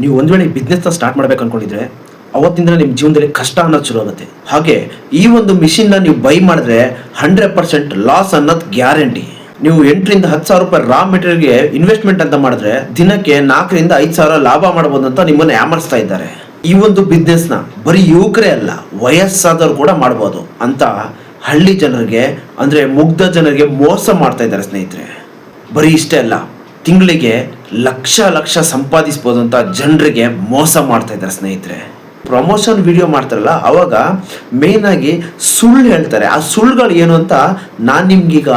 ನೀವು ಒಂದು ವೇಳೆ ಬಿಸ್ನೆಸ್ನ ಸ್ಟಾರ್ಟ್ ಮಾಡ್ಬೇಕು ಅನ್ಕೊಂಡಿದ್ರೆ ಅವತ್ತಿಂದ ನಿಮ್ಮ ಜೀವನದಲ್ಲಿ ಕಷ್ಟ ಅನ್ನೋದು ಶುರು ಆಗುತ್ತೆ. ಹಾಗೆ ಈ ಒಂದು ಮಿಷಿನ್ನ ನೀವು ಬೈ ಮಾಡಿದ್ರೆ ಹಂಡ್ರೆಡ್ ಪರ್ಸೆಂಟ್ ಲಾಸ್ ಅನ್ನೋದು ಗ್ಯಾರಂಟಿ ನೀವು ಎಂಟರಿಂದ ಹತ್ತು ಸಾವಿರ ರೂಪಾಯಿ ರಾ ಮೆಟೀರಿಯಲ್ಗೆ ಇನ್ವೆಸ್ಟ್ಮೆಂಟ್ ಅಂತ ಮಾಡಿದ್ರೆ, ದಿನಕ್ಕೆ ನಾಲ್ಕರಿಂದ ಐದು ಸಾವಿರ ಲಾಭ ಮಾಡಬಹುದು ಅಂತ ನಿಮ್ಮನ್ನ ಯಾಮರ್ಸ್ತಾ ಇದ್ದಾರೆ. ಈ ಒಂದು ಬಿಸ್ನೆಸ್ನ ಬರೀ ಯುವಕರೇ ಅಲ್ಲ, ವಯಸ್ಸಾದವರು ಕೂಡ ಮಾಡ್ಬೋದು ಅಂತ ಹಳ್ಳಿ ಜನರಿಗೆ, ಅಂದ್ರೆ ಮುಗ್ಧ ಜನರಿಗೆ ಮೋಸ ಮಾಡ್ತಾ ಇದ್ದಾರೆ ಸ್ನೇಹಿತರೆ. ಬರೀ ಇಷ್ಟೇ ಅಲ್ಲ ತಿಂಗಳಿಗೆ ಲಕ್ಷ ಲಕ್ಷ ಸಂಪಾದಿಸ್ಬೋದು ಅಂತ ಜನರಿಗೆ ಮೋಸ ಮಾಡ್ತಾ ಇದ್ದಾರೆ ಸ್ನೇಹಿತರೆ. ಪ್ರಮೋಷನ್ ವಿಡಿಯೋ ಮಾಡ್ತಾರಲ್ಲ, ಅವಾಗ ಮೇನ್ ಆಗಿ ಸುಳ್ಳು ಹೇಳ್ತಾರೆ. ಆ ಸುಳ್ಳುಗಳು ಏನು ಅಂತ ನಾನು ನಿಮ್ಗೀಗ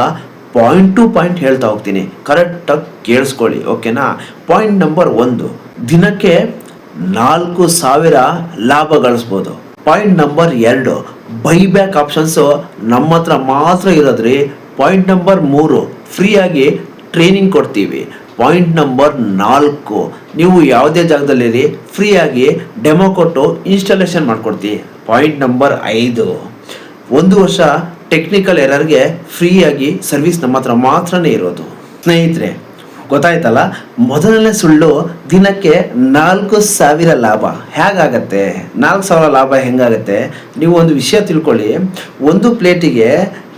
ಪಾಯಿಂಟ್ ಟು ಪಾಯಿಂಟ್ ಹೇಳ್ತಾ ಹೋಗ್ತೀನಿ. ಕರೆಕ್ಟಾಗಿ ಕೇಳಿಸ್ಕೊಳ್ಳಿ ಓಕೆನಾ ಪಾಯಿಂಟ್ ನಂಬರ್ ಒಂದು. ದಿನಕ್ಕೆ ನಾಲ್ಕು ಸಾವಿರ ಲಾಭ ಗಳಿಸ್ಬೋದು. ಪಾಯಿಂಟ್ ನಂಬರ್ ಎರಡು. ಬೈಬ್ಯಾಕ್ ಆಪ್ಷನ್ಸು ನಮ್ಮ ಹತ್ರ ಮಾತ್ರ ಇರೋದ್ರಿ. ಪಾಯಿಂಟ್ ನಂಬರ್ ಮೂರು. ಫ್ರೀಯಾಗಿ ಟ್ರೈನಿಂಗ್ ಕೊಡ್ತೀವಿ. ಪಾಯಿಂಟ್ ನಂಬರ್ ನಾಲ್ಕು. ನೀವು ಯಾವುದೇ ಜಾಗದಲ್ಲಿರಿ ಫ್ರೀಯಾಗಿ ಡೆಮೋ ಕೊಟ್ಟು ಇನ್ಸ್ಟಾಲೇಷನ್ ಮಾಡ್ಕೊಡ್ತೀವಿ. ಪಾಯಿಂಟ್ ನಂಬರ್ ಐದು. ಒಂದು ವರ್ಷ ಟೆಕ್ನಿಕಲ್ ಎರರ್ಗೆ ಫ್ರೀಯಾಗಿ ಸರ್ವಿಸ್ ನಮ್ಮ ಹತ್ರ ಮಾತ್ರನೇ ಇರೋದು. ಸ್ನೇಹಿತರೆ, ಗೊತ್ತಾಯ್ತಲ್ಲ? ಮೊದಲನೇ ಸುಳ್ಳು ದಿನಕ್ಕೆ ನಾಲ್ಕು ಸಾವಿರ ಲಾಭ. ಹೇಗಾಗತ್ತೆ? ನಾಲ್ಕು ಸಾವಿರ ಲಾಭ ಹೆಂಗಾಗತ್ತೆ? ನೀವು ಒಂದು ವಿಷಯ ತಿಳ್ಕೊಳ್ಳಿ. ಒಂದು ಪ್ಲೇಟಿಗೆ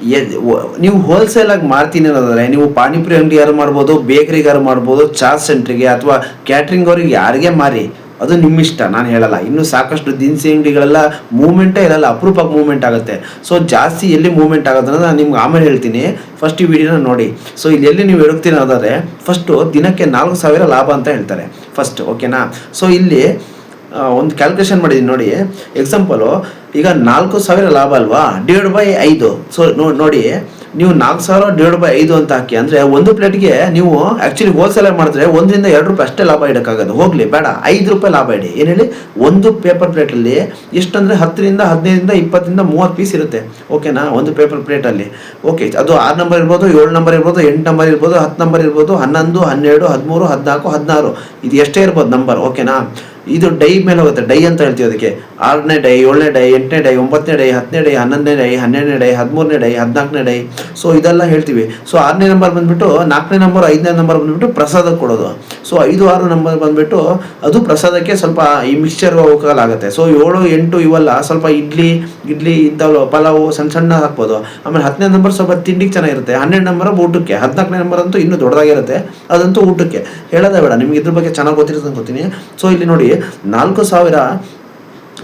ಎ- ಹೋಲ್ಸೇಲ್ ಆಗಿ ಮಾಡ್ತೀನಿ ಅನ್ನೋದಾದ್ರೆ, ನೀವು ಪಾನಿಪುರಿ ಅಂಗಡಿಗಾರು ಮಾಡ್ಬೋದು ಬೇಕ್ರಿಗಾರು ಮಾಡ್ಬೋದು ಚಾ ಸೆಂಟ್ರಿಗೆ ಅಥವಾ ಕ್ಯಾಟ್ರಿಂಗ್ ಅವ್ರಿಗೆ ಯಾರಿಗೆ ಮಾರಿ, ಅದು ನಿಮ್ಮ ಇಷ್ಟ ನಾನು ಹೇಳಲ್ಲ. ಇನ್ನು ಸಾಕಷ್ಟು ದಿನಸಿ ಅಂಗಡಿಗಳೆಲ್ಲ ಮೂವ್ಮೆಂಟೇ ಇರಲ್ಲ, ಅಪರೂಪಕ್ಕೆ ಮೂವ್ಮೆಂಟ್ ಆಗುತ್ತೆ. ಸೊ ಜಾಸ್ತಿ ಎಲ್ಲಿ ಮೂವ್ಮೆಂಟ್ ಅನ್ನೋದು ನಾನು ನಿಮ್ಗೆ ಆಮೇಲೆ ಹೇಳ್ತೀನಿ. ಫಸ್ಟ್ ಈ ವಿಡಿಯೋನ ನೋಡಿ. ಸೊ ಇಲ್ಲಿ ಎಲ್ಲಿ ನೀವು ಎಡುಕ್ತೀನಿ ಅನ್ನೋದಾದ್ರೆ ಫಸ್ಟು ದಿನಕ್ಕೆ ನಾಲ್ಕು ಸಾವಿರ ಲಾಭ ಅಂತ ಹೇಳ್ತಾರೆ. ಫಸ್ಟ್ ಓಕೆನಾ ಸೊ ಇಲ್ಲಿ ಒಂದು ಕ್ಯಾಲ್ಕುಲೇಷನ್ ಮಾಡಿದ್ದೀನಿ ನೋಡಿ. ಎಕ್ಸಾಂಪಲು ಈಗ ನಾಲ್ಕು ಸಾವಿರ ಲಾಭ ಅಲ್ವಾ? ಡಿವೈಡ್ ಬೈ ಐದು. ಸೊ ನೋಡಿ, ನೀವು ನಾಲ್ಕು ಸಾವಿರ ಡಿವೈಡ್ ಬೈ ಐದು ಅಂತ ಹಾಕಿ, ಅಂದರೆ ಒಂದು ಪ್ಲೇಟ್ಗೆ ನೀವು ಆ್ಯಕ್ಚುಲಿ ಹೋಲ್ಸೇಲ್ ಮಾಡಿದ್ರೆ ಒಂದರಿಂದ ಎರಡು ರೂಪಾಯಿ ಅಷ್ಟೇ ಲಾಭ ಇಡೋಕ್ಕಾಗೋದು. ಹೋಗಲಿ, ಬೇಡ, ಐದು ರೂಪಾಯಿ ಲಾಭ ಇಡಿ. ಏನು ಹೇಳಿ? ಒಂದು ಪೇಪರ್ ಪ್ಲೇಟಲ್ಲಿ ಎಷ್ಟಂದರೆ ಹತ್ತರಿಂದ ಹದಿನೈದರಿಂದ ಇಪ್ಪತ್ತರಿಂದ ಮೂವತ್ತು ಪೀಸ್ ಇರುತ್ತೆ. ಓಕೆನಾ ಒಂದು ಪೇಪರ್ ಪ್ಲೇಟಲ್ಲಿ ಓಕೆ ಅದು ಆರು ನಂಬರ್ ಇರ್ಬೋದು, ಏಳು ನಂಬರ್ ಇರ್ಬೋದು, ಎಂಟು ನಂಬರ್ ಇರ್ಬೋದು, ಹತ್ತು ನಂಬರ್ ಇರ್ಬೋದು, ಹನ್ನೊಂದು, ಹನ್ನೆರಡು, ಹದಿಮೂರು, ಹದಿನಾಲ್ಕು, ಹದಿನಾರು. ಇದು ಎಷ್ಟೇ ಇರ್ಬೋದು ನಂಬರ್ ಓಕೆನಾ ಇದು ಡೈ ಮೇಲೆ ಹೋಗುತ್ತೆ. ಡೈ ಅಂತ ಹೇಳ್ತೀವಿ ಅದಕ್ಕೆ. ಆರನೇ ಡೈ, ಏಳನೇ ಡೈ, ಎಂಟನೇ ಡೈ, ಒಂಬತ್ತನೇ ಡೈ, ಹತ್ತನೇ ಡೈ, ಹನ್ನೊಂದನೇ ಡೈ, ಹನ್ನೆರಡನೇ ಡೈ, ಹದಿಮೂರನೇ ಡೈ, ಹದಿನಾಲ್ಕನೇ ಡೈ. ಸೊ ಇದೆಲ್ಲ ಹೇಳ್ತೀವಿ. ಸೊ ಆರನೇ ನಂಬರ್ ಬಂದ್ಬಿಟ್ಟು ನಾಲ್ಕನೇ ನಂಬರ್, ಐದನೇ ನಂಬರ್ ಬಂದ್ಬಿಟ್ಟು ಪ್ರಸಾದ ಕೊಡೋದು. ಸೊ ಐದು, ಆರು ನಂಬರ್ ಬಂದ್ಬಿಟ್ಟು ಅದು ಪ್ರಸಾದಕ್ಕೆ ಸ್ವಲ್ಪ ಈ ಮಿಕ್ಸ್ಚರ್ ಆಗುತ್ತೆ ಸೊ ಏಳು, ಎಂಟು ಇವೆಲ್ಲ ಸ್ವಲ್ಪ ಇಡ್ಲಿ ಇಡ್ಲಿ ಇದ್ದಾವೋ ಪಲಾವು, ಸಣ್ಣ ಸಣ್ಣ ಹಾಕ್ಬೋದು. ಆಮೇಲೆ ಹತ್ತನೇ ನಂಬರ್ ಸ್ವಲ್ಪ ತಿಂಡಿಗೆ ಚೆನ್ನಾಗಿರುತ್ತೆ. ಹನ್ನೆರಡು ನಂಬರ್ ಊಟಕ್ಕೆ, ಹದಿನಾಲ್ಕನೇ ನಂಬರ್ ಅಂತೂ ಇನ್ನೂ ದೊಡ್ಡದಾಗಿರುತ್ತೆ. ಅದಂತೂ ಊಟಕ್ಕೆ. ಹೇಳೋದೇ ಬೇಡ, ನಿಮ್ಗೆ ಇದ್ರ ಬಗ್ಗೆ ಚೆನ್ನಾಗಿ ಗೊತ್ತಿರುತ್ತೆ ಗೊತ್ತೀನಿ. ಸೊ ಇಲ್ಲಿ ನೋಡಿ, ನಾಲ್ಕು ಸಾವಿರ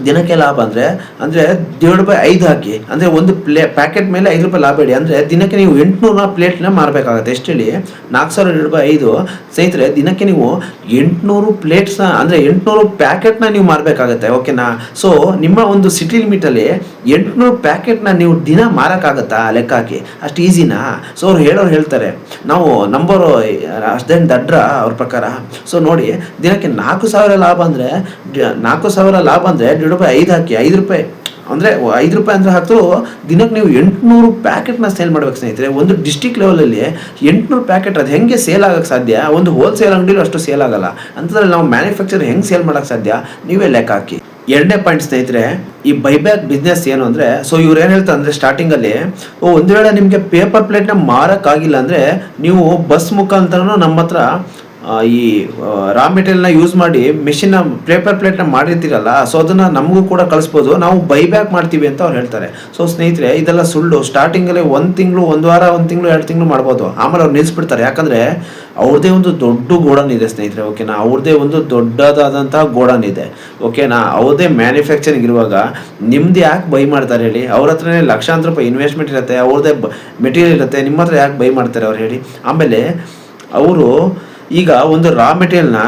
ದಿನಕ್ಕೆ ಲಾಭ ಅಂದರೆ ಅಂದರೆ ಡಿವೈಡ್ ಬೈ ಐದು ಹಾಕಿ, ಅಂದರೆ ಒಂದು ಪ್ಲೇ ಪ್ಯಾಕೆಟ್ ಮೇಲೆ ಐದು ರೂಪಾಯಿ ಲಾಭ ಇಡಿ, ಅಂದರೆ ದಿನಕ್ಕೆ ನೀವು ಎಂಟುನೂರ ಪ್ಲೇಟ್ನ ಮಾರಬೇಕಾಗತ್ತೆ. ಎಷ್ಟು ಹೇಳಿ? ನಾಲ್ಕು ಸಾವಿರ ಎರಡು ರೂಪಾಯಿ ಐದು. ಸ್ನೇಹಿತರೆ, ದಿನಕ್ಕೆ ನೀವು ಎಂಟುನೂರು ಪ್ಲೇಟ್ಸ್ನ ಅಂದರೆ ಎಂಟುನೂರು ಪ್ಯಾಕೆಟ್ನ ನೀವು ಮಾರಬೇಕಾಗತ್ತೆ ಓಕೆನಾ ಸೊ ನಿಮ್ಮ ಒಂದು ಸಿಟಿ ಲಿಮಿಟಲ್ಲಿ ಎಂಟುನೂರು ಪ್ಯಾಕೆಟ್ನ ನೀವು ದಿನ ಮಾರೋಕ್ಕಾಗತ್ತಾ? ಲೆಕ್ಕ ಹಾಕಿ ಅಷ್ಟು ಈಸಿನಾ ಸೊ ಅವ್ರು ಹೇಳೋರು ಹೇಳ್ತಾರೆ. ನಾವು ನಂಬರ್, ಅಷ್ಟೇನು ದಡ್ರ ಅವ್ರ ಪ್ರಕಾರ. ಸೊ ನೋಡಿ, ದಿನಕ್ಕೆ ನಾಲ್ಕು ಸಾವಿರ ಲಾಭ ಅಂದರೆ ನಾಲ್ಕು ಸಾವಿರ ಲಾಭ ಅಂದರೆ ಡಿವೈಡ್ ರೂಪಾಯಿ, ಐದು ಹಾಕಿ, ಐದು ರೂಪಾಯಿ. ಅಂದರೆ ಐದು ರೂಪಾಯಿ ಅಂದರೆ ಹಾಕ್ತು ದಿನಕ್ಕೆ ನೀವು ಎಂಟುನೂರು ಪ್ಯಾಕೆಟ್ನ ಸೇಲ್ ಮಾಡ್ಬೇಕು ಸ್ನೇಹಿತರೆ. ಒಂದು ಡಿಸ್ಟಿಕ್ ಲೆವೆಲಲ್ಲಿ ಎಂಟುನೂರು ಪ್ಯಾಕೆಟ್ ಅದು ಹೆಂಗೆ ಸೇಲ್ ಆಗಕ್ಕೆ ಸಾಧ್ಯ? ಒಂದು ಹೋಲ್ಸೇಲ್ ಅಂಗಡಿಲೂ ಅಷ್ಟು ಸೇಲ್ ಆಗಲ್ಲ. ಅಂತಂದ್ರೆ ನಾವು ಮ್ಯಾನುಫ್ಯಾಕ್ಚರ್ ಹೆಂಗೆ ಸೇಲ್ ಮಾಡೋಕ್ಕೆ ಸಾಧ್ಯ? ನೀವೇ ಲೆಕ್ಕ ಹಾಕಿ. ಎರಡನೇ ಪಾಯಿಂಟ್ ಸ್ನೇಹಿತರೆ, ಈ ಬೈಬ್ಯಾಕ್ ಬಿಸ್ನೆಸ್ ಏನು ಅಂದರೆ ಸೊ ಇವ್ರು ಏನು ಹೇಳ್ತಾರೆ ಅಂದರೆ ಸ್ಟಾರ್ಟಿಂಗಲ್ಲಿ ಒಂದು ವೇಳೆ ನಿಮಗೆ ಪೇಪರ್ ಪ್ಲೇಟ್ನ ಮಾರೋಕ್ಕಾಗಿಲ್ಲ ಅಂದರೆ, ನೀವು ಬಸ್ ಮುಖಾಂತರನೂ ನಮ್ಮ ಹತ್ರ ಈ ರಾ ಮೆಟೀರಿಯಲ್ನ ಯೂಸ್ ಮಾಡಿ ಮೆಷಿನ್ನ ಪೇಪರ್ ಪ್ಲೇಟ್ನ ಮಾಡಿರ್ತೀರಲ್ಲ ಸೊ ಅದನ್ನು ನಮಗೂ ಕೂಡ ಕಳಿಸ್ಬೋದು. ನಾವು ಬೈಬ್ಯಾಕ್ ಮಾಡ್ತೀವಿ ಅಂತ ಅವ್ರು ಹೇಳ್ತಾರೆ. ಸೊ ಸ್ನೇಹಿತರೆ, ಇದೆಲ್ಲ ಸುಳ್ಳು. ಸ್ಟಾರ್ಟಿಂಗಲ್ಲಿ ಒಂದು ತಿಂಗಳು, ಒಂದು ವಾರ, ಒಂದು ತಿಂಗಳು, ಎರಡು ತಿಂಗಳು ಮಾಡ್ಬೋದು. ಆಮೇಲೆ ಅವ್ರು ನಿಲ್ಲಿಸ್ಬಿಡ್ತಾರೆ ಯಾಕಂದರೆ ಅವ್ರದ್ದೇ ಒಂದು ದೊಡ್ಡ ಗೋಡನ್ ಇದೆ ಸ್ನೇಹಿತರೆ ಓಕೆನಾ ಅವ್ರದ್ದೇ ಒಂದು ದೊಡ್ಡದಾದಂತಹ ಗೋಡನ್ ಇದೆ ಓಕೆನಾ ಅವ್ರದೇ ಮ್ಯಾನುಫ್ಯಾಕ್ಚರಿಂಗ್ ಇರುವಾಗ ನಿಮ್ದು ಯಾಕೆ ಬೈ ಮಾಡ್ತಾರೆ ಹೇಳಿ? ಅವ್ರ ಹತ್ರನೇ ಲಕ್ಷಾಂತರ ರೂಪಾಯಿ ಇನ್ವೆಸ್ಟ್ಮೆಂಟ್ ಇರುತ್ತೆ ಅವ್ರದ್ದೇ ಮೆಟೀರಿಯಲ್ ಇರುತ್ತೆ ನಿಮ್ಮ ಹತ್ರ ಯಾಕೆ ಬೈ ಮಾಡ್ತಾರೆ ಅವ್ರು ಹೇಳಿ? ಆಮೇಲೆ ಅವರು ಈಗ ಒಂದು ರಾ ಮೆಟೀರಿಯಲ್ನ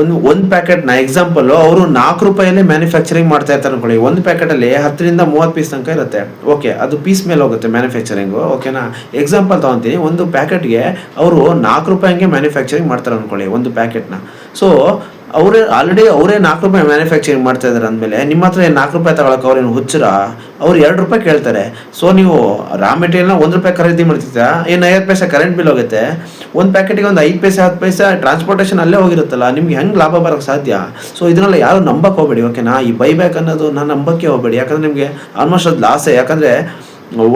ಒಂದು ಒಂದು ಪ್ಯಾಕೆಟ್ನ ಎಕ್ಸಾಂಪಲ್ಲು ಅವರು ನಾಲ್ಕು ರೂಪಾಯಲ್ಲಿ ಮ್ಯಾನುಫ್ಯಾಕ್ಚರಿಂಗ್ ಮಾಡ್ತಾ ಇರ್ತಾರೆ ಅನ್ಕೊಳ್ಳಿ. ಒಂದು ಪ್ಯಾಕೆಟಲ್ಲಿ ಹತ್ತರಿಂದ ಮೂವತ್ತು ಪೀಸ್ ತನಕ ಇರುತ್ತೆ. ಓಕೆ ಅದು ಪೀಸ್ ಮೇಲೆ ಹೋಗುತ್ತೆ ಮ್ಯಾನುಫ್ಯಾಕ್ಚರಿಂಗು ಓಕೆನಾ ಎಕ್ಸಾಂಪಲ್ ತೊಗೊತೀನಿ. ಒಂದು ಪ್ಯಾಕೆಟ್ಗೆ ಅವರು ನಾಲ್ಕು ರೂಪಾಯಿ ಹಂಗೆ ಮ್ಯಾನುಫ್ಯಾಕ್ಚರಿಂಗ್ ಮಾಡ್ತಾರೆ ಅನ್ಕೊಳ್ಳಿ, ಒಂದು ಪ್ಯಾಕೆಟ್ನ ಸೊ ಅವರೇ ಆಲ್ರೆಡಿ ಅವರೇ ನಾಲ್ಕು ರೂಪಾಯಿ ಮ್ಯಾನುಫ್ಯಾಕ್ಚರಿಂಗ್ ಮಾಡ್ತಾ ಇದ್ದಾರೆ ಅಂದಮೇಲೆ ನಿಮ್ಮ ಹತ್ರ ಏನು ನಾಲ್ಕು ರೂಪಾಯಿ ತಗೊಳಕ್ಕೆ ಅವ್ರೇನು ಹುಚ್ಚರ? ಅವ್ರು ಎರಡು ರೂಪಾಯಿ ಕೇಳ್ತಾರೆ. ಸೊ ನೀವು ರಾ ಮೆಟೀರಿಯಲ್ನ ಒಂದು ರೂಪಾಯಿ ಖರೀದಿ ಮಾಡ್ತಿದ್ದ ಏನು ಐವತ್ತು ಪೈಸೆ ಕರೆಂಟ್ ಬಿಲ್ ಹೋಗುತ್ತೆ? ಒಂದು ಪ್ಯಾಕೆಟಿಗೆ ಒಂದು ಐದು ಪೈಸೆ, ಹತ್ತು ಪೈಸೆ ಟ್ರಾನ್ಸ್ಪೋರ್ಟೇಷನ್ ಅಲ್ಲೇ ಹೋಗಿರುತ್ತಲ್ಲ, ನಿಮ್ಗೆ ಹೆಂಗೆ ಲಾಭ ಬರೋಕ್ಕೆ ಸಾಧ್ಯ? ಸೊ ಇದನ್ನೆಲ್ಲ ಯಾರು ನಂಬಕ್ಕೆ ಹೋಗಬೇಡಿ ಓಕೆನಾ ಈ ಬೈ ಬ್ಯಾಕ್ ಅನ್ನೋದು ನಾನು ನಂಬಕ್ಕೆ ಹೋಗಬೇಡಿ. ಯಾಕಂದರೆ ನಿಮಗೆ ಆಲ್ಮೋಸ್ಟ್ ಅದು ಲಾಸೇ ಯಾಕಂದರೆ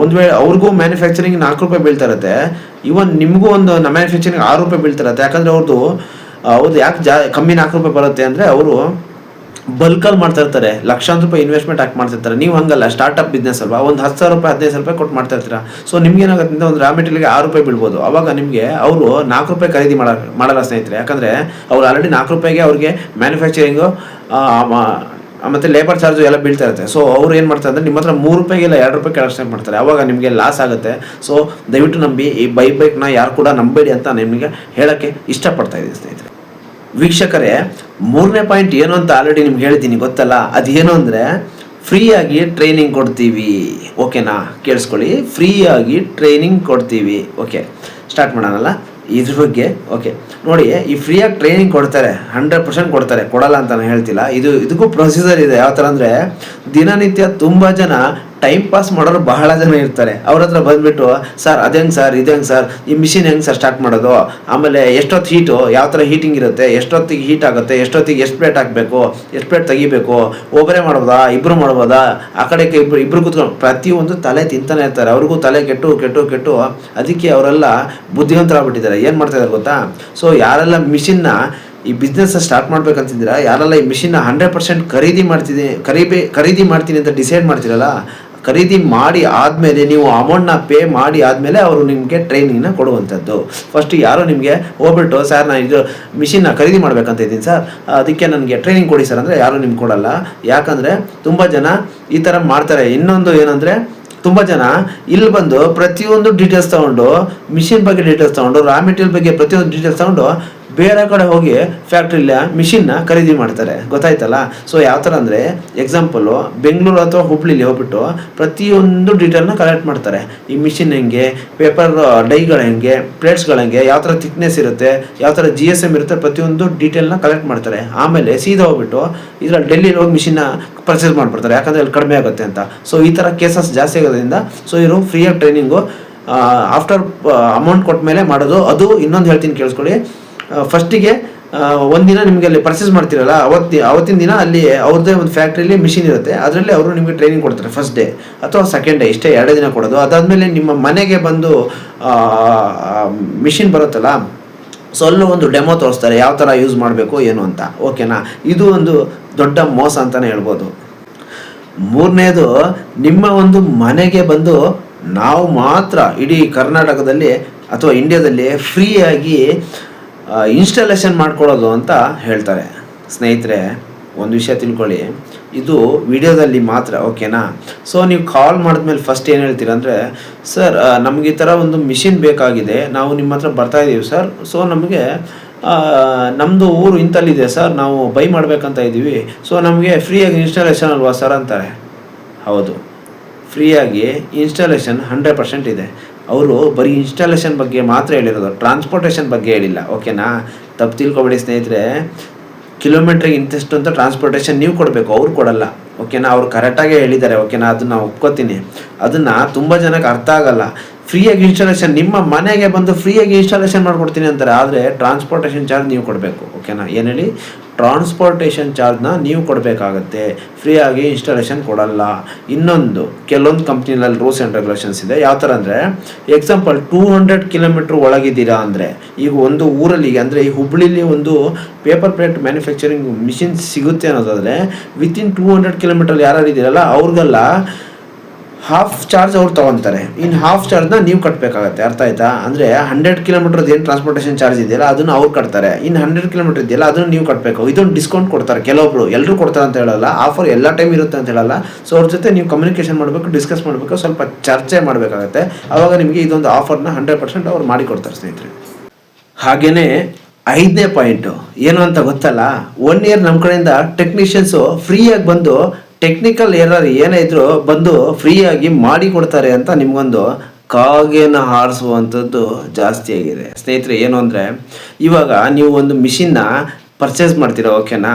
ಒಂದು ವೇಳೆ ಅವ್ರಿಗೂ ಮ್ಯಾನುಫ್ಯಾಕ್ಚರಿಂಗ್ ನಾಲ್ಕು ರೂಪಾಯಿ ಬೀಳ್ತಾ ಇರುತ್ತೆ. ಇವನ್ ನಿಮಗೂ ಒಂದು ಮ್ಯಾನುಫ್ಯಾಕ್ಚರಿಂಗ್ ಆರು ರೂಪಾಯಿ ಬೀಳ್ತಾ ಇರುತ್ತೆ. ಯಾಕಂದ್ರೆ ಅವ್ರದ್ದು ಹೌದು ಯಾಕೆ ಜಾ, ಕಮ್ಮಿ ನಾಲ್ಕು ರೂಪಾಯಿ ಬರುತ್ತೆ ಅಂದರೆ ಅವರು ಬಲ್ಕಲ್ಲಿ ಮಾಡ್ತಾ ಇರ್ತಾರೆ ಲಕ್ಷಾಂತರ ರೂಪಾಯಿ ಇನ್ವೆಸ್ಟ್ಮೆಂಟ್ ಹಾಕಿ ಮಾಡ್ತಿರ್ತಾರೆ. ನೀವು ಹಂಗಲ್ಲ ಸ್ಟಾರ್ಟ್ಅಪ್ ಬಿಸ್ನೆಸ್ ಅಲ್ವಾ? ಒಂದು ಹತ್ತು ಸಾವಿರ ರೂಪಾಯಿ, ಹದಿನೈದು ಸಾವಿರ ರೂಪಾಯಿ ಕೊಟ್ಟು ಮಾಡ್ತಾ ಇರ್ತೀರಾ ಸೊ ನಿಮ್ಗೆ ಏನಾಗುತ್ತೆ ಅಂದ್ರೆ ಒಂದು ರಾ ಮೆಟೀರಿಯಲ್ಗೆ ಆರು ರೂಪಾಯಿ ಬೀಳ್ಬೋದು. ಅವಾಗ ನಿಮಗೆ ಅವರು ನಾಲ್ಕು ರೂಪಾಯಿ ಖರೀದಿ ಮಾಡ, ಮಾಡಲ್ಲ ಸ್ನೇಹಿತರೆ. ಯಾಕಂದರೆ ಅವ್ರು ಆಲ್ರೆಡಿ ನಾಲ್ಕು ರೂಪಾಯಿಗೆ ಅವ್ರಿಗೆ ಮ್ಯಾನುಫ್ಯಾಕ್ಚರಿಂಗು ಮತ್ತು ಲೇಬರ್ ಚಾರ್ಜು ಎಲ್ಲ ಬೀಳ್ತಾ ಇರುತ್ತೆ. ಸೊ ಅವ್ರು ಏನು ಮಾಡ್ತಾರೆ ಅಂದರೆ ನಿಮ್ಮ ಹತ್ರ ಮೂರು ರೂಪಾಯಿಗೆ ಇಲ್ಲ ಎರಡು ರೂಪಾಯಿ ಕೆಳಗೆ ಮಾಡ್ತಾರೆ. ಅವಾಗ ನಿಮಗೆ ಲಾಸ್ ಆಗುತ್ತೆ. ಸೊ ದಯವಿಟ್ಟು ನಂಬಿ ಈ ಬೈ ಬೈಕ್ನ ಯಾರು ಕೂಡ ನಂಬೇಡಿ ಅಂತ ನಿಮಗೆ ಹೇಳೋಕ್ಕೆ ಇಷ್ಟಪಡ್ತಾ ಇದ್ದೀನಿ ಸ್ನೇಹಿತರೆ. ವೀಕ್ಷಕರೇ, ಮೂರನೇ ಪಾಯಿಂಟ್ ಏನು ಅಂತ ಆಲ್ರೆಡಿ ನಿಮ್ಗೆ ಹೇಳಿದ್ದೀನಿ, ಗೊತ್ತಲ್ಲ? ಅದೇನು ಅಂದರೆ, ಫ್ರೀಯಾಗಿ ಟ್ರೈನಿಂಗ್ ಕೊಡ್ತೀವಿ. ಓಕೆನಾ ಕೇಳಿಸ್ಕೊಳ್ಳಿ. ಫ್ರೀಯಾಗಿ ಟ್ರೈನಿಂಗ್ ಕೊಡ್ತೀವಿ. ಓಕೆ ಸ್ಟಾರ್ಟ್ ಮಾಡೋಣಲ್ಲ? ಇದ್ರ ಬಗ್ಗೆ ಓಕೆ ನೋಡಿ, ಈ ಫ್ರೀಯಾಗಿ ಟ್ರೈನಿಂಗ್ ಕೊಡ್ತಾರೆ ಹಂಡ್ರೆಡ್ ಪರ್ಸೆಂಟ್ ಕೊಡ್ತಾರೆ. ಕೊಡಲ್ಲ ಅಂತ ನಾನು ಹೇಳ್ತಿಲ್ಲ. ಇದು, ಇದಕ್ಕೂ ಪ್ರೊಸೀಜರ್ ಇದೆ. ಯಾವ ಥರ ಅಂದರೆ, ದಿನನಿತ್ಯ ತುಂಬ ಜನ ಟೈಮ್ ಪಾಸ್ ಮಾಡೋರು ಬಹಳ ಜನ ಇರ್ತಾರೆ. ಅವ್ರ ಹತ್ರ ಬಂದ್ಬಿಟ್ಟು, ಸರ್ ಅದೇಂಗೆ ಸರ್? ಇದೇಂಗೆ ಸರ್? ಈ ಮಿಷಿನ್ ಹೆಂಗೆ ಸರ್ ಸ್ಟಾರ್ಟ್ ಮಾಡೋದು? ಆಮೇಲೆ ಎಷ್ಟೊತ್ತು ಹೀಟು ಯಾವ ಥರ ಹೀಟಿಂಗ್ ಇರುತ್ತೆ? ಎಷ್ಟೊತ್ತಿಗೆ ಹೀಟ್ ಆಗುತ್ತೆ? ಎಷ್ಟೊತ್ತಿಗೆ ಎಷ್ಟು ಪ್ಲೇಟ್ ಹಾಕಬೇಕು? ಎಷ್ಟು ಪ್ಲೇಟ್ ತೆಗಿಬೇಕು? ಒಬ್ಬರೇ ಮಾಡ್ಬೋದಾ? ಇಬ್ಬರು ಮಾಡ್ಬೋದಾ? ಆ ಕಡೆಗೆ ಇಬ್ಬರು ಇಬ್ಬರು ಕೂತ್ಕೊಂಡು ಪ್ರತಿಯೊಂದು ತಲೆ ತಿಂತಾನೆ ಇರ್ತಾರೆ. ಅವ್ರಿಗೂ ತಲೆ ಕೆಟ್ಟು ಕೆಟ್ಟು ಕೆಟ್ಟು ಅದಕ್ಕೆ ಅವರೆಲ್ಲ ಬುದ್ಧಿವಂತರಾಗ್ಬಿಟ್ಟಿದ್ದಾರೆ. ಏನು ಮಾಡ್ತಾ ಇದ್ದಾರೆ ಗೊತ್ತಾ? ಸೊ ಯಾರೆಲ್ಲ ಮಿಷಿನ್ನ ಈ ಬಿಸ್ನೆಸ್ ಸ್ಟಾರ್ಟ್ ಮಾಡ್ಬೇಕಂತಿದ್ದೀರಾ? ಯಾರೆಲ್ಲ ಈ ಮಿಷಿನ್ನ ಹಂಡ್ರೆಡ್ ಪರ್ಸೆಂಟ್ ಖರೀದಿ ಮಾಡ್ತಿದ್ದೀನಿ ಖರೀದಿ ಖರೀದಿ ಮಾಡ್ತೀನಿ ಅಂತ ಡಿಸೈಡ್ ಮಾಡ್ತೀರಲ್ಲ ಖರೀದಿ ಮಾಡಿ ಆದಮೇಲೆ ನೀವು ಅಮೌಂಟ್ನ ಪೇ ಮಾಡಿ ಆದಮೇಲೆ ಅವರು ನಿಮಗೆ ಟ್ರೈನಿಂಗ್ನ ಕೊಡುವಂಥದ್ದು. ಫಸ್ಟ್ ಯಾರೋ ನಿಮಗೆ ಹೋಗ್ಬಿಟ್ಟು ಸರ್ ನಾನು ಇದು ಮಿಷಿನ್ನ ಖರೀದಿ ಮಾಡ್ಬೇಕಂತ ಇದ್ದೀನಿ ಸರ್ ಅದಕ್ಕೆ ನನಗೆ ಟ್ರೈನಿಂಗ್ ಕೊಡಿ ಸರ್ ಅಂದರೆ ಯಾರೂ ನಿಮ್ಗೆ ಕೊಡಲ್ಲ. ಯಾಕಂದರೆ ತುಂಬ ಜನ ಈ ಥರ ಮಾಡ್ತಾರೆ. ಇನ್ನೊಂದು ಏನಂದರೆ, ತುಂಬ ಜನ ಇಲ್ಲಿ ಬಂದು ಪ್ರತಿಯೊಂದು ಡೀಟೇಲ್ಸ್ ತಗೊಂಡು ಮಿಷಿನ್ ಬಗ್ಗೆ ಡೀಟೇಲ್ಸ್ ತೊಗೊಂಡು ರಾ ಮೆಟೀರಿಯಲ್ ಬಗ್ಗೆ ಪ್ರತಿಯೊಂದು ಡೀಟೇಲ್ಸ್ ತಗೊಂಡು ಬೇರೆ ಕಡೆ ಹೋಗಿ ಫ್ಯಾಕ್ಟ್ರಿಲಿ ಮಿಷಿನ್ನ ಖರೀದಿ ಮಾಡ್ತಾರೆ. ಗೊತ್ತಾಯ್ತಲ್ಲ? ಸೊ ಯಾವ ಥರ ಅಂದರೆ ಎಕ್ಸಾಂಪಲು ಬೆಂಗಳೂರು ಅಥವಾ ಹುಬ್ಳಿಲಿ ಹೋಗ್ಬಿಟ್ಟು ಪ್ರತಿಯೊಂದು ಡೀಟೇಲ್ನ ಕಲೆಕ್ಟ್ ಮಾಡ್ತಾರೆ. ಈ ಮಿಷಿನ್ ಹೆಂಗೆ ಪೇಪರ್ ಡೈಗಳು ಹೆಂಗೆ ಪ್ಲೇಟ್ಸ್ಗಳು ಹೆಂಗೆ, ಯಾವ ಥರ ಥಿಕ್ನೆಸ್ ಇರುತ್ತೆ, ಯಾವ ಥರ ಜಿ ಎಸ್ ಎಂ ಇರುತ್ತೆ, ಪ್ರತಿಯೊಂದು ಡೀಟೇಲ್ನ ಕಲೆಕ್ಟ್ ಮಾಡ್ತಾರೆ. ಆಮೇಲೆ ಸೀದಾ ಹೋಗ್ಬಿಟ್ಟು ಇದರ ಡೆಲ್ಲಿಲಿ ಹೋಗಿ ಮಿಷಿನ್ನ ಪರ್ಚೇಸ್ ಮಾಡಿಬಿಡ್ತಾರೆ. ಯಾಕಂದರೆ ಅಲ್ಲಿ ಕಡಿಮೆ ಆಗುತ್ತೆ ಅಂತ. ಸೊ ಈ ಥರ ಕೇಸಸ್ ಜಾಸ್ತಿ ಆಗೋದ್ರಿಂದ ಸೊ ಇವರು ಫ್ರೀಯಾಗಿ ಟ್ರೈನಿಂಗು ಆಫ್ಟರ್ ಅಮೌಂಟ್ ಕೊಟ್ಟ ಮೇಲೆ ಮಾಡೋದು, ಅದು ಇನ್ನೊಂದು ಹೇಳ್ತೀನಿ ಕೇಳಿಸ್ಕೊಳ್ಳಿ. ಫಸ್ಟಿಗೆ ಒಂದಿನ ನಿಮಗೆ ಅಲ್ಲಿ ಪರ್ಚೇಸ್ ಮಾಡ್ತಿರಲ್ಲ, ಅವತ್ತಿ, ಅವತ್ತಿನ ದಿನ ಅಲ್ಲಿ ಅವ್ರದ್ದೇ ಒಂದು ಫ್ಯಾಕ್ಟ್ರಿಯಲ್ಲಿ ಮಿಷಿನ್ ಇರುತ್ತೆ. ಅದರಲ್ಲಿ ಅವರು ನಿಮಗೆ ಟ್ರೈನಿಂಗ್ ಕೊಡ್ತಾರೆ ಫಸ್ಟ್ ಡೇ ಅಥವಾ ಸೆಕೆಂಡ್ ಡೇ ಇಷ್ಟೇ ಎರಡೇ ದಿನ ಕೊಡೋದು. ಅದಾದಮೇಲೆ ನಿಮ್ಮ ಮನೆಗೆ ಬಂದು ಮಿಷಿನ್ ಬರುತ್ತಲ್ಲ ಸೊ ಅಲ್ಲೂ ಒಂದು ಡೆಮೋ ತೋರಿಸ್ತಾರೆ, ಯಾವ ಥರ ಯೂಸ್ ಮಾಡಬೇಕು, ಏನು ಅಂತ. ಓಕೆನಾ ಇದು ಒಂದು ದೊಡ್ಡ ಮೋಸ ಅಂತಲೇ ಹೇಳ್ಬೋದು. ಮೂರನೇದು, ನಿಮ್ಮ ಒಂದು ಮನೆಗೆ ಬಂದು ನಾವು ಮಾತ್ರ ಇಡೀ ಕರ್ನಾಟಕದಲ್ಲಿ ಅಥವಾ ಇಂಡಿಯಾದಲ್ಲಿ ಫ್ರೀಯಾಗಿ ಇನ್ಸ್ಟಾಲೇಷನ್ ಮಾಡ್ಕೊಳ್ಳೋದು ಅಂತ ಹೇಳ್ತಾರೆ. ಸ್ನೇಹಿತರೆ, ಒಂದು ವಿಷಯ ತಿಳ್ಕೊಳ್ಳಿ. ಇದು ವಿಡಿಯೋದಲ್ಲಿ ಮಾತ್ರ, ಓಕೆನಾ? ಸೊ ನೀವು ಕಾಲ್ ಮಾಡಿದ್ಮೇಲೆ ಫಸ್ಟ್ ಏನು ಹೇಳ್ತೀರಾ ಅಂದರೆ, ಸರ್ ನಮಗೆ ಈ ಥರ ಒಂದು ಮಿಷಿನ್ ಬೇಕಾಗಿದೆ. ನಾವು ನಿಮ್ಮ ಹತ್ರ ಬರ್ತಾ ಇದ್ದೀವಿ ಸರ್. ಸೊ ನಮಗೆ ನಮ್ಮದು ಊರು ಇಂಥಲ್ಲಿದೆ ಸರ್. ನಾವು ಬೈ ಮಾಡಬೇಕಂತ ಇದ್ದೀವಿ ಸೊ ನಮಗೆ ಫ್ರೀಯಾಗಿ ಇನ್ಸ್ಟಾಲೇಷನ್ ಅಲ್ವಾ, ಸರ್? ಅಂತಾರೆ. ಹೌದು. ಫ್ರೀಯಾಗಿ ಇನ್ಸ್ಟಾಲೇಷನ್ ಹಂಡ್ರೆಡ್ ಪರ್ಸೆಂಟ್ ಇದೆ. ಅವರು ಬರೀ ಇನ್ಸ್ಟಾಲೇಷನ್ ಬಗ್ಗೆ ಮಾತ್ರ ಹೇಳಿರೋದು ಟ್ರಾನ್ಸ್ಪೋರ್ಟೇಷನ್ ಬಗ್ಗೆ ಹೇಳಿಲ್ಲ ಓಕೆನಾ ತಪ್ಪು ತಿಳ್ಕೊಬೇಡಿ ಸ್ನೇಹಿತರೆ. ಕಿಲೋಮೀಟ್ರಿಗೆ ಇಂತಿಷ್ಟು ಅಂತ ಟ್ರಾನ್ಸ್ಪೋರ್ಟೇಷನ್ ನೀವು ಕೊಡಬೇಕು, ಅವ್ರು ಕೊಡಲ್ಲ ಓಕೆನಾ ಅವ್ರು ಕರೆಕ್ಟಾಗೇ ಹೇಳಿದ್ದಾರೆ ಓಕೆನಾ ಅದನ್ನ ಒಪ್ಕೋತೀನಿ. ಅದನ್ನು ತುಂಬ ಜನಕ್ಕೆ ಅರ್ಥ ಆಗಲ್ಲ. ಫ್ರೀಯಾಗಿ ಇನ್ಸ್ಟಾಲೇಷನ್ ನಿಮ್ಮ ಮನೆಗೆ ಬಂದು ಫ್ರೀಯಾಗಿ ಇನ್ಸ್ಟಾಲೇಷನ್ ಮಾಡಿಕೊಡ್ತೀನಿ ಅಂತಾರೆ, ಆದರೆ ಟ್ರಾನ್ಸ್ಪೋರ್ಟೇಷನ್ ಚಾರ್ಜ್ ನೀವು ಕೊಡಬೇಕು ಓಕೆನಾ ಏನು ಹೇಳಿ? ಟ್ರಾನ್ಸ್ಪೋರ್ಟೇಷನ್ ಚಾರ್ಜ್ನ ನೀವು ಕೊಡಬೇಕಾಗತ್ತೆ. ಫ್ರೀಯಾಗಿ ಇನ್ಸ್ಟಾಲೇಷನ್ ಕೊಡಲ್ಲ. ಇನ್ನೊಂದು, ಕೆಲವೊಂದು ಕಂಪ್ನಿನಲ್ಲಿ ರೂಲ್ಸ್ ಆ್ಯಂಡ್ ರೆಗ್ಯುಲೇಷನ್ಸ್ ಇದೆ. ಯಾವ ಥರ ಅಂದರೆ ಎಕ್ಸಾಂಪಲ್ ಟೂ ಹಂಡ್ರೆಡ್ ಕಿಲೋಮೀಟ್ರ್ ಒಳಗಿದ್ದೀರಾ ಅಂದರೆ, ಈಗ ಒಂದು ಊರಲ್ಲಿ ಅಂದರೆ ಈ ಹುಬ್ಳಿಲಿ ಒಂದು ಪೇಪರ್ ಪ್ಲೇಟ್ ಮ್ಯಾನುಫ್ಯಾಕ್ಚರಿಂಗ್ ಮಿಷಿನ್ ಸಿಗುತ್ತೆ ಅನ್ನೋದಾದರೆ ವಿತಿನ್ ಟೂ ಹಂಡ್ರೆಡ್ ಕಿಲೋಮೀಟ್ರಲ್ಲಿ ಯಾರು ಇದ್ದೀರಲ್ಲ, ಅವ್ರಿಗೆಲ್ಲ ಹಾಫ್ ಚಾರ್ಜ್ ಅವ್ರು ತೊಗೊತಾರೆ ಇನ್ನು ಹಾಫ್ ಚಾರ್ಜ್ನ ನೀವು ಕಟ್ಟಬೇಕಾಗತ್ತೆ ಅರ್ಥ ಆಯ್ತಾ? ಅಂದರೆ ಹಂಡ್ರೆಡ್ ಕಿಲೋಮೀಟರ್ ಏನು ಟ್ರಾನ್ಸ್ಪೋರ್ಟೇಷನ್ ಚಾರ್ಜ್ ಇದೆಯಲ್ಲ, ಅದನ್ನು ಅವ್ರು ಕಟ್ತಾರೆ. ಇನ್ನು ಹಂಡ್ರೆಡ್ ಕಿಲೋಮೀಟರ್ ಇದೆಯಲ್ಲ, ಅದನ್ನು ನೀವು ಕಟ್ಟಬೇಕು ಇದೊಂದು ಡಿಸ್ಕೌಂಟ್ ಕೊಡ್ತಾರೆ ಕೆಲವೊಬ್ರು. ಎಲ್ಲರೂ ಕೊಡ್ತಾರೆ ಅಂತ ಹೇಳಲ್ಲ. ಆಫರ್ ಎಲ್ಲ ಟೈಮ್ ಇರುತ್ತೆ ಅಂತ ಹೇಳಲ್ಲ. ಸೊ ಅವ್ರ ಜೊತೆ ನೀವು ಕಮ್ಯುನಿಕೇಷನ್ ಮಾಡಬೇಕು ಡಿಸ್ಕಸ್ ಮಾಡಬೇಕು, ಸ್ವಲ್ಪ ಚರ್ಚೆ ಮಾಡಬೇಕಾಗತ್ತೆ. ಆವಾಗ ನಿಮಗೆ ಇದೊಂದು ಆಫರ್ನ ಹಂಡ್ರೆಡ್ ಪರ್ಸೆಂಟ್ ಅವ್ರು ಮಾಡಿಕೊಡ್ತಾರೆ ಸ್ನೇಹಿತರೆ. ಹಾಗೆಯೇ ಐದನೇ ಪಾಯಿಂಟು ಏನು ಅಂತ ಗೊತ್ತಲ್ಲ? ಒನ್ ಇಯರ್ ನಮ್ಮ ಕಡೆಯಿಂದ ಟೆಕ್ನಿಷಿಯನ್ಸು ಫ್ರೀಯಾಗಿ ಬಂದು ಟೆಕ್ನಿಕಲ್ ಎರರ್ ಏನೇ ಬಂದು ಫ್ರೀಯಾಗಿ ಮಾಡಿ ಕೊಡ್ತಾರೆ ಅಂತ ನಿಮ್ಗೊಂದು ಕಾಗೇನ ಹಾರಿಸುವಂಥದ್ದು ಜಾಸ್ತಿ ಆಗಿದೆ. ಸ್ನೇಹಿತರೆ, ಏನು ಅಂದರೆ ಇವಾಗ ನೀವು ಒಂದು ಮಿಷಿನ್ನ ಪರ್ಚೇಸ್ ಮಾಡ್ತೀರಾ ಓಕೆನಾ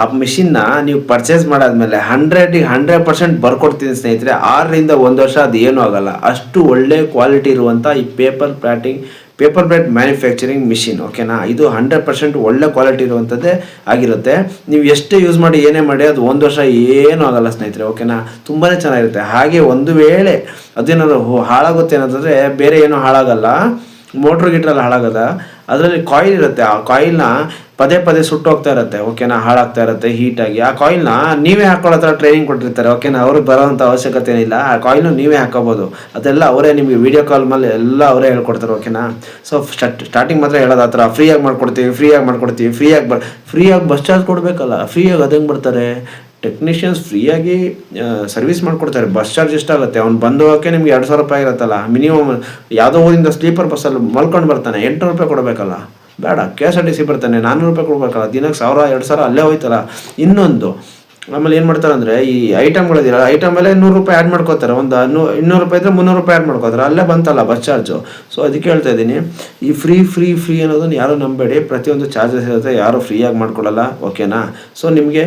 ಆ ಮಿಷಿನ್ನ ನೀವು ಪರ್ಚೇಸ್ ಮಾಡಾದ್ಮೇಲೆ ಹಂಡ್ರೆಡಿಗೆ ಹಂಡ್ರೆಡ್ ಪರ್ಸೆಂಟ್ ಬರ್ಕೊಡ್ತೀನಿ ಸ್ನೇಹಿತರೆ. ಆರರಿಂದ ಒಂದು ವರ್ಷ ಅದು ಏನೂ ಆಗಲ್ಲ. ಅಷ್ಟು ಒಳ್ಳೆ ಕ್ವಾಲಿಟಿ ಇರುವಂಥ ಈ paper plating paper plate manufacturing machine ಓಕೆನಾ ಇದು ಹಂಡ್ರೆಡ್ ಪರ್ಸೆಂಟ್ ಒಳ್ಳೆ ಕ್ವಾಲಿಟಿ ಇರುವಂಥದ್ದೇ ಆಗಿರುತ್ತೆ. ನೀವು ಎಷ್ಟು ಯೂಸ್ ಮಾಡಿ, ಏನೇ ಮಾಡಿ, ಅದು ಒಂದು ವರ್ಷ ಏನೂ ಆಗಲ್ಲ ಸ್ನೇಹಿತರೆ ಓಕೆನಾ ತುಂಬಾ ಚೆನ್ನಾಗಿರುತ್ತೆ. ಹಾಗೆ ಒಂದು ವೇಳೆ ಅದೇನಾದ್ರು ಹಾಳಾಗುತ್ತೆ ಏನಂತಂದರೆ ಬೇರೆ ಏನೂ ಹಾಳಾಗಲ್ಲ. ಮೋಟ್ರ್ ಗಿಟ್ರೆಲ್ಲ ಹಾಳಾಗಲ್ಲ ಅದರಲ್ಲಿ ಕಾಯಿಲ್ ಇರುತ್ತೆ. ಆ ಕಾಯಿಲ್ನ ಪದೇ ಪದೇ ಸುಟ್ಟು ಹೋಗ್ತಾ ಇರುತ್ತೆ. ಓಕೆನಾ ಹಾಳಾಗ್ತಾ ಇರುತ್ತೆ ಹೀಟಾಗಿ ಆ ಕಾಯಿಲ್ನ ನೀವೇ ಹಾಕೊಳ್ಳೋ ಥರ ಟ್ರೈನಿಂಗ್ ಕೊಟ್ಟಿರ್ತಾರೆ. ಓಕೆನಾ ಅವರು ಬರೋವಂಥ ಅವಶ್ಯಕತೆ ಏನಿಲ್ಲ. ಆ ಕಾಯಿಲ್ನ ನೀವೇ ಹಾಕೋಬೋದು. ಅದೆಲ್ಲ ಅವರೇ ನಿಮಗೆ ವಿಡಿಯೋ ಕಾಲ್ ಮೇಲೆ ಎಲ್ಲ ಅವರೇ ಹೇಳ್ಕೊಡ್ತಾರೆ. ಓಕೆನಾ ಸೊ ಸ್ಟಾರ್ಟಿಂಗ್ ಮಾತ್ರ ಹೇಳೋದು ಆ ಥರ. ಫ್ರೀಯಾಗಿ ಮಾಡ್ಕೊಡ್ತೀವಿ ಫ್ರೀಯಾಗಿ ಮಾಡ್ಕೊಡ್ತೀವಿ. ಫ್ರೀಯಾಗಿ ಬ ಫ್ರೀಯಾಗಿ ಬಸ್ ಚಾರ್ಜ್ ಕೊಡಬೇಕಲ್ಲ. ಫ್ರೀಯಾಗಿ ಅದಂಗೆ ಬರ್ತಾರೆ. ಟೆಕ್ನಿಷಿಯನ್ಸ್ ಫ್ರೀಯಾಗಿ ಸರ್ವಿಸ್ ಮಾಡಿಕೊಡ್ತಾರೆ. ಬಸ್ ಚಾರ್ಜ್ ಎಷ್ಟಾಗುತ್ತೆ? ಅವ್ನು ಬಂದು ಹೋಗೋಕ್ಕೆ ನಿಮ್ಗೆ ಎರಡು ಸಾವಿರ ರೂಪಾಯಿ ಇರುತ್ತಲ್ಲ? ಮಿನಿಮಮ್ ಯಾವುದೋ ಊರಿಂದ ಸ್ಲೀಪರ್ ಬಸ್ಸಲ್ಲಿ ಮಲ್ಕೊಂಡು ಬರ್ತಾನೆ. ಎಂಟುನೂರು ರೂಪಾಯಿ ಕೊಡಬೇಕಲ್ಲ? ಬೇಡ. K S R T C ಬರ್ತಾನೆ. ನಾನ್ನೂರು ರೂಪಾಯಿ ಕೊಡಬೇಕಲ್ಲ? ದಿನಕ್ಕೆ ಸಾವಿರ, ಎರಡು ಸಾವಿರ ಅಲ್ಲೇ ಹೋಯ್ತಲ್ಲ? ಇನ್ನೊಂದು. ಆಮೇಲೆ ಏನು ಮಾಡ್ತಾರೆ ಅಂದರೆ, ಈ ಐಟಮ್ಗಳಿದಿಲ್ಲ ಐಟಮ್ ಮೇಲೆ ನೂರು ರೂಪಾಯಿ ಆ್ಯಡ್ ಮಾಡ್ಕೋತಾರೆ. ಒಂದು ನೂ ಇನ್ನೂರು ರೂಪಾಯಿ ಇದ್ದರೆ ಮುನ್ನೂರು ರೂಪಾಯಿ ಆ್ಯಡ್ ಮಾಡ್ಕೋತಾರೆ. ಅಲ್ಲೇ ಬಂತಲ್ಲ ಬಸ್ ಚಾರ್ಜು ಸೊ ಅದಕ್ಕೆ ಹೇಳ್ತಾ ಇದ್ದೀನಿ. ಈ ಫ್ರೀ ಫ್ರೀ ಫ್ರೀ ಅನ್ನೋದನ್ನು ಯಾರೂ ನಂಬೇಡಿ. ಪ್ರತಿಯೊಂದು ಚಾರ್ಜಸ್ ಇರುತ್ತೆ. ಯಾರೂ ಫ್ರೀಯಾಗಿ ಮಾಡ್ಕೊಡಲ್ಲ ಓಕೆನಾ ಸೊ ನಿಮಗೆ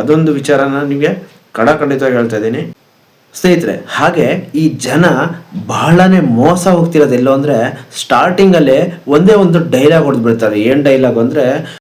ಅದೊಂದು ವಿಚಾರನ ನಿಮಗೆ ಖಡಾಖಂಡಿತವಾಗಿ ಹೇಳ್ತಾ ಇದ್ದೀನಿ. ಸ್ನೇಹಿತರೆ, ಹಾಗೆ ಈ ಜನ ಬಹಳನೇ ಮೋಸ ಹೋಗ್ತಿರೋದು ಎಲ್ಲೋ ಅಂದರೆ ಸ್ಟಾರ್ಟಿಂಗಲ್ಲೇ ಒಂದೇ ಒಂದು ಡೈಲಾಗ್ ಹೊಡೆದ್ಬಿಡ್ತಾರೆ. ಏನು ಡೈಲಾಗ್ ಅಂದರೆ